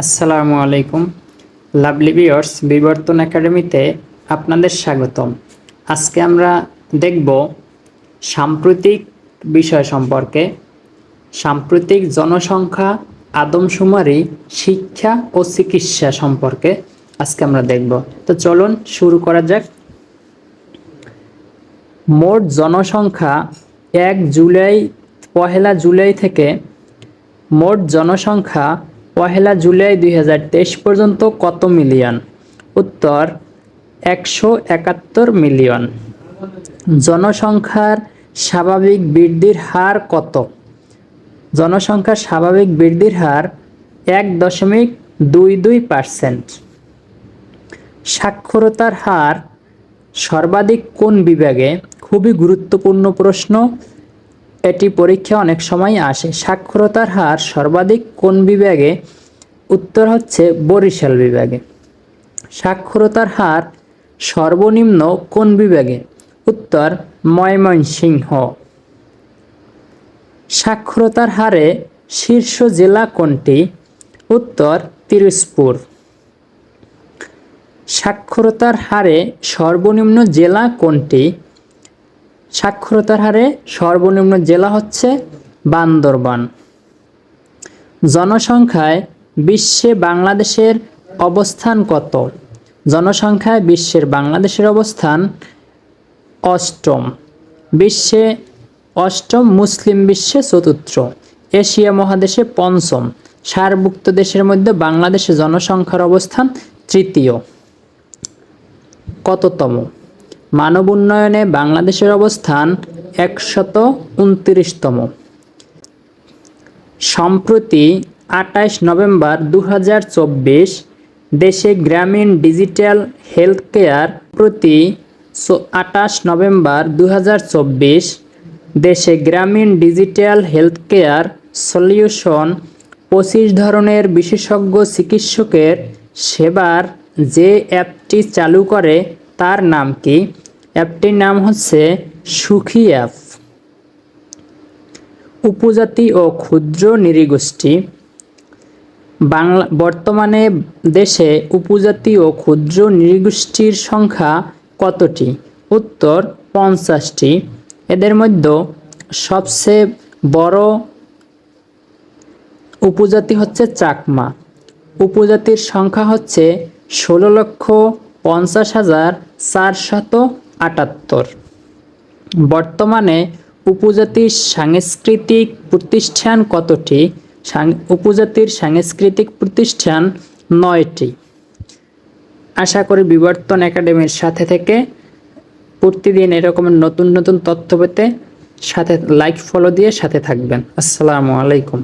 আসসালামু আলাইকুম। লাভলি বিয়ার্স বিবর্তন একাডেমিতে আপনাদের স্বাগতম। আজকে আমরা দেখব সাম্প্রতিক বিষয় সম্পর্কে। সাম্প্রতিক জনসংখ্যা আদমশুমারি, শিক্ষা ও চিকিৎসা সম্পর্কে আজকে আমরা দেখব। তো চলুন শুরু করা যাক। মোট জনসংখ্যা এক জুলাই, পহেলা জুলাই থেকে মোট জনসংখ্যা পহেলা জুলাই দুই হাজার তেইশ পর্যন্ত কত মিলিয়ন? উত্তর, একশো একাত্তর মিলিয়ন। জনসংখ্যার স্বাভাবিক বৃদ্ধির হার কত? জনসংখ্যার স্বাভাবিক বৃদ্ধির হার এক দশমিক দুই দুই পার্সেন্ট। সাক্ষরতার হার সর্বাধিক কোন বিভাগে? খুবই গুরুত্বপূর্ণ প্রশ্ন। এটি পরীক্ষা অনেক সময় আসে। সাক্ষরতার হার সর্বাধিক কোন বিভাগে? উত্তর হচ্ছে বরিশাল বিভাগে। সাক্ষরতার হার সর্বনিম্ন কোন বিভাগে? উত্তর, ময়মনসিংহ। সাক্ষরতার হারে শীর্ষ জেলা কোনটি? উত্তর তিরুজপুর সাক্ষরতার হারে সর্বনিম্ন জেলা কোনটি? সাক্ষরতার হারে সর্বনিম্ন জেলা হচ্ছে বান্দরবান। জনসংখ্যায় বিশ্বে বাংলাদেশের অবস্থান কত? জনসংখ্যায় বিশ্বের বাংলাদেশের অবস্থান অষ্টম। বিশ্বে অষ্টম মুসলিম বিশ্বে চতুর্থ। এশিয়া মহাদেশে পঞ্চম। সারভুক্ত দেশের মধ্যে বাংলাদেশে জনসংখ্যার অবস্থান তৃতীয়। কততম? মানব উন্নয়নে বাংলাদেশের অবস্থান একশত উনত্রিশতম। সম্প্রতি আঠাশ নভেম্বর দু হাজার চব্বিশ দেশে গ্রামীণ ডিজিটাল হেলথ কেয়ার প্রতি আঠাশ নভেম্বর দু হাজার চব্বিশ দেশে গ্রামীণ ডিজিটাল হেলথ কেয়ার সলিউশন পঁচিশ ধরনের বিশেষজ্ঞ চিকিৎসকের সেবার যে অ্যাপটি চালু করে তার নাম কি? অ্যাপটির নাম হচ্ছে সুখী অ্যাপ। উপজাতি ও ক্ষুদ্র নৃগোষ্ঠী। বাংলা বর্তমানে দেশে উপজাতি ও ক্ষুদ্র নৃগোষ্ঠীর সংখ্যা কতটি? উত্তর, পঞ্চাশটি। এদের মধ্যে সবচেয়ে বড় উপজাতি হচ্ছে চাকমা। উপজাতির সংখ্যা হচ্ছে ষোলো লক্ষ পঞ্চাশ হাজার চারশত আটাত্তর। বর্তমানে উপজাতির সাংস্কৃতিক প্রতিষ্ঠান কতটি? উপজাতির সাংস্কৃতিক প্রতিষ্ঠান নয়টি। আশা করি বিবর্তন একাডেমির সাথে থেকে প্রতিদিন এরকম নতুন নতুন তথ্য পেতে সাথে লাইক ফলো দিয়ে সাথে থাকবেন। আসসালামু আলাইকুম।